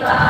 Bye.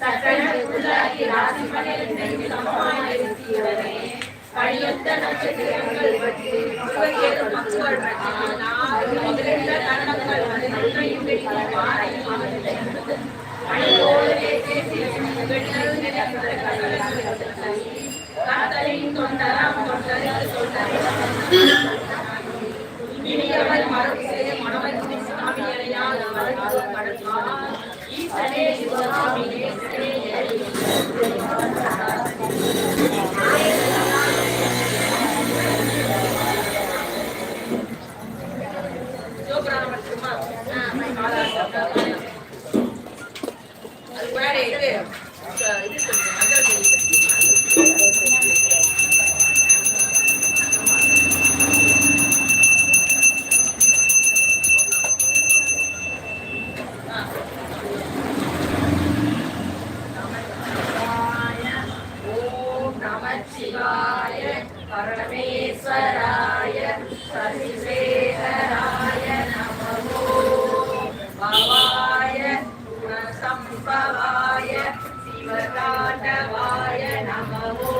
சக்கரத்துள்ளாகி ராசி பணியில் சமமாக இருக்கிறவனே பணியொத்த நட்சத்திரங்கள் பற்றி முப்பத்தேழு மக்கள் பற்றி நான் முதலிருந்த தருணங்கள் அது நன்மையும் வெளியில் மாறையும் அவர்களை அணியோடு பேசி கத்தலையும் தொண்டராம் தொண்டருக்கு தொண்டர் மரபு செய்ய மனமதி சாமியரையால் ஈசனே சிவசாமியே பரமேஸ்வராய சசிசேகராய நமோ பவாய குணசம்பவாய சிவகாண்டவாய நமோ